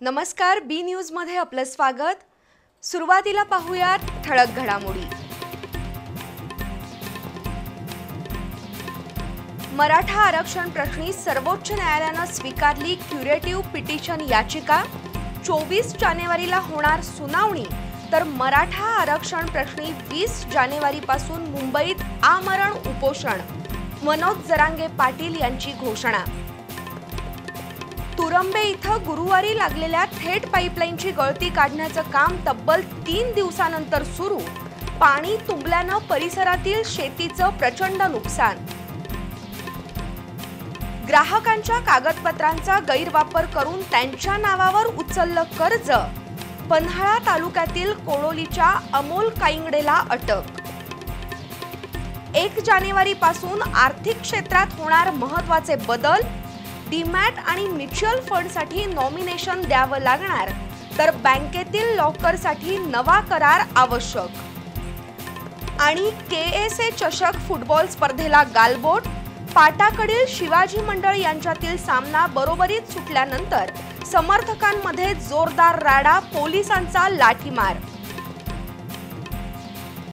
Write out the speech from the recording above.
नमस्कार बी न्यूजमध्ये आपलं स्वागत. सुरुवातीला पाहूयात ठळक घडामोडी. मराठा आरक्षण प्रश्नी सर्वोच्च न्यायालयानं स्वीकारली क्युरेटिव्ह पिटिशन याचिका. चोवीस जानेवारीला होणार सुनावणी. तर मराठा आरक्षण प्रश्नी वीस जानेवारीपासून मुंबईत आमरण उपोषण. मनोज जरांगे पाटील यांची घोषणा. तुरंबे इथं गुरुवारी लागलेल्या थेट पाईपलाईनची गळती काढण्याचं काम तब्बल तीन दिवसानंतर सुरू. पाणी तुंबल्यानं परिसरातील शेतीचं प्रचंड नुकसान. ग्राहकांच्या कागदपत्रांचा गैरवापर करून त्यांच्या नावावर उचललं कर्ज. पन्हाळा तालुक्यातील कोळोलीच्या अमोल काईंगडेला अटक. एक जानेवारी पासून आर्थिक क्षेत्रात होणार महत्त्वाचे बदल डीमॅट आणि म्युच्युअल फंडसाठी नॉमिनेशन द्यावं लागणार तर बँकेतील लॉकरसाठी नवा करार आवश्यक. आणि के एस ए चषक फुटबॉल स्पर्धेला गालबोट पाटाकडील शिवाजी मंडळ यांच्यातील सामना बरोबरीत सुटल्यानंतर समर्थकांमध्ये जोरदार राडा पोलिसांचा लाठीमार.